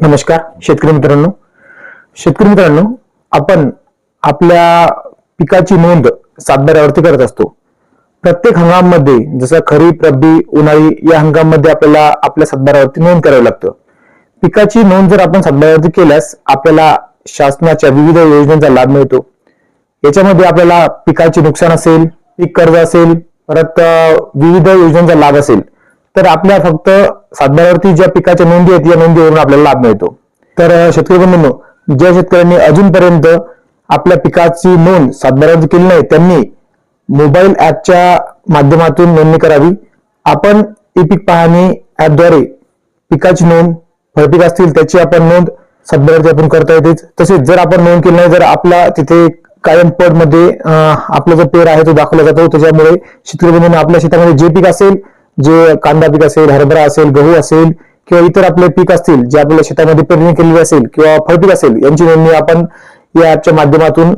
नमस्कार शेतकरी मित्रांनो. शेतकरी मित्रांनो आपण आपल्या पिकाची नोंद सातबाऱ्यावरती करत असतो. प्रत्येक हंगामामध्ये जसं खरीप रब्बी उन्हाळी या हंगामामध्ये आपल्याला आपल्या सातबाऱ्यावरती नोंद करावी लागतं. पिकाची नोंद जर आपण सातबाऱ्यावरती केल्यास आपल्याला शासनाच्या विविध योजनांचा लाभ मिळतो. याच्यामध्ये आपल्याला पिकाचे नुकसान असेल पीक कर्ज असेल परत विविध योजनांचा लाभ असेल. तर आपल्या फक्त सातबारावरती ज्या पिकाच्या नोंदी आहेत या नोंदीवरून आपल्याला लाभ मिळतो. तर शेतकरी बंधूंनो ज्या शेतकऱ्यांनी अजूनपर्यंत आपल्या पिकाची नोंद सातबारावरती केली नाही त्यांनी मोबाईल ऍपच्या माध्यमातून नोंदणी करावी. आपण ई पीक पाहणी ऍपद्वारे पिकाची नोंद फळपीक असतील त्याची आपण नोंद सातबारावरती आपण करता येतेच. तसेच जर आपण नोंद केली नाही जर आपला तिथे कायम पडमध्ये आपला जो पेर आहे तो दाखवला जातो त्याच्यामुळे शेतकरी बंधूंनो आपल्या शेतामध्ये जे पीक असेल जे कांदा पीक असेल हरभरा असेल गहू असेल किंवा इतर आपले पीक असतील जे आपल्या शेतामध्ये पेरणी केलेली असेल किंवा फळपीक असेल यांची नोंदणी आपण या ऍपच्या माध्यमातून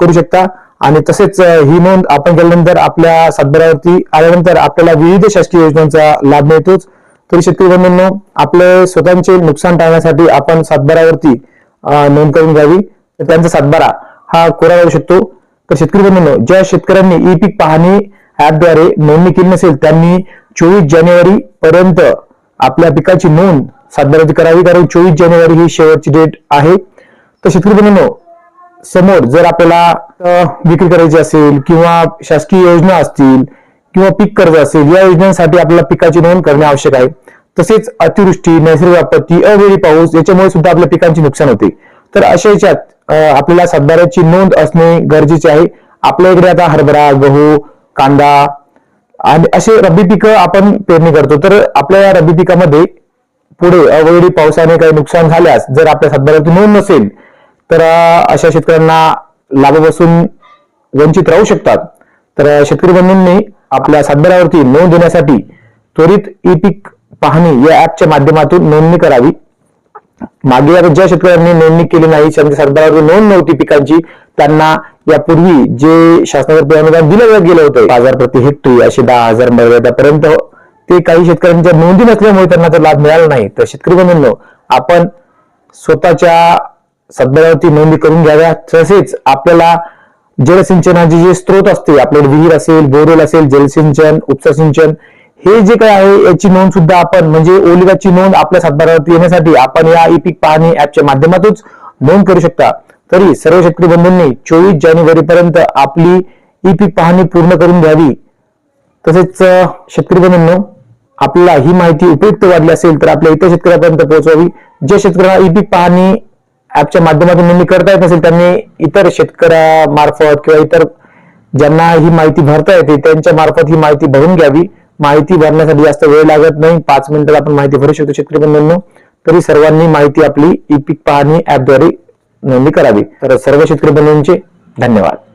करू शकता. आणि तसेच ही नोंद आपण केल्यानंतर आपल्या सातबारावरती आल्यानंतर आपल्याला विविध शासकीय योजनांचा लाभ मिळतोच. तरी शेतकरी बंधूंनो आपले स्वतःचे नुकसान टाळण्यासाठी आपण सातबारावरती नोंद करून घ्यावी. तर त्यांचा सातबारा हा कोरा जाऊ शकतो. तर शेतकरी बंधूंनो ज्या शेतकऱ्यांनी ई पीक पाहणी ऍपद्वारे नोंदणी केली नसेल त्यांनी चोवीस जानेवारी पर्यंत आपल्या पिकाची नोंद सादर करावी कारण चोवीस जानेवारी ही शेवटची डेट आहे. तर शेतकरी बंधूंनो समोर जर आपल्याला विक्री करायची असेल किंवा शासकीय योजना असतील किंवा पीक कर्ज असेल या योजनांसाठी आपल्याला पिकाची नोंद करणे आवश्यक आहे. तसेच अतिवृष्टी नैसर्गिक आपत्ती अवेळी पाऊस याच्यामुळे सुद्धा आपल्या पिकांचे नुकसान होते. तर अशा याच्यात आपल्याला सातबाऱ्याची नोंद असणे गरजेचे आहे. आपल्या इकडे आता हरभरा गहू कांदा आणि असे रब्बी पिकं आपण पेरणी करतो. तर आपल्या या रब्बी पिकामध्ये पुढे अवेळी पावसाने काही नुकसान झाल्यास जर आपल्या सातबाऱ्यावरती नोंद नसेल तर अशा शेतकऱ्यांना लाभापासून वंचित राहू शकतात. तर शेतकरी बंधूंनी आपल्या सातबाऱ्यावरती नोंद देण्यासाठी त्वरित ई पीक पाहणी या ऍपच्या माध्यमातून नोंदणी करावी. मागे ज्या शेतकऱ्यांनी नोंदणी केली नाही त्यांच्या सातबाऱ्यावर नोंद नव्हती पिकांची त्यांना यापूर्वी जे शासनातर्फे अनुदान दिलं गेलं होतं हजार प्रति हेक्टरी असे दहा हजार मर्यादापर्यंत ते काही शेतकऱ्यांच्या नोंदी नसल्यामुळे त्यांना तो लाभ मिळाला नाही. तर शेतकरी बंधूंनो आपण स्वतःच्या सातबाऱ्यावरती नोंदी करून घ्याव्या. तसेच आपल्याला जलसिंचनाचे जे स्रोत असते आपल्याला विहीर असेल बोरवेल असेल जलसिंचन उपसा सिंचन हे जे काय आहे याची नोंद सुद्धा आपण म्हणजे ओलिगाची नोंद आपल्या सातबारावरती येण्यासाठी आपण या ई पीक पाहणी ऍपच्या माध्यमातूनच नोंद करू शकता. तरी सर्व शेतकरी बंधूंनी चोवीस जानेवारी पर्यंत आपली ई पीक पाहणी पूर्ण करून घ्यावी. तसेच शेतकरी बंधूंनो आपल्याला ही माहिती उपयुक्त वाटली असेल तर आपल्या इतर शेतकऱ्यापर्यंत पोहोचवावी. जे शेतकऱ्यांना ई पीक पाहणी ऍपच्या माध्यमातून नोंदणी करता येत नसेल त्यांनी इतर शेतकऱ्यामार्फत किंवा इतर ज्यांना ही माहिती भरता येते त्यांच्या मार्फत ही माहिती भरून घ्यावी. माहिती भरण्यासाठी जास्त वेळ लागत नाही. पाच मिनिटात आपण माहिती भरू शकतो शेतकरी बंधूंनो. तरी सर्वांनी माहिती आपली ई पीक पाहणी ऍपद्वारे नोंदणी करावी. तर सर्व शेतकरी बंधूंचे धन्यवाद.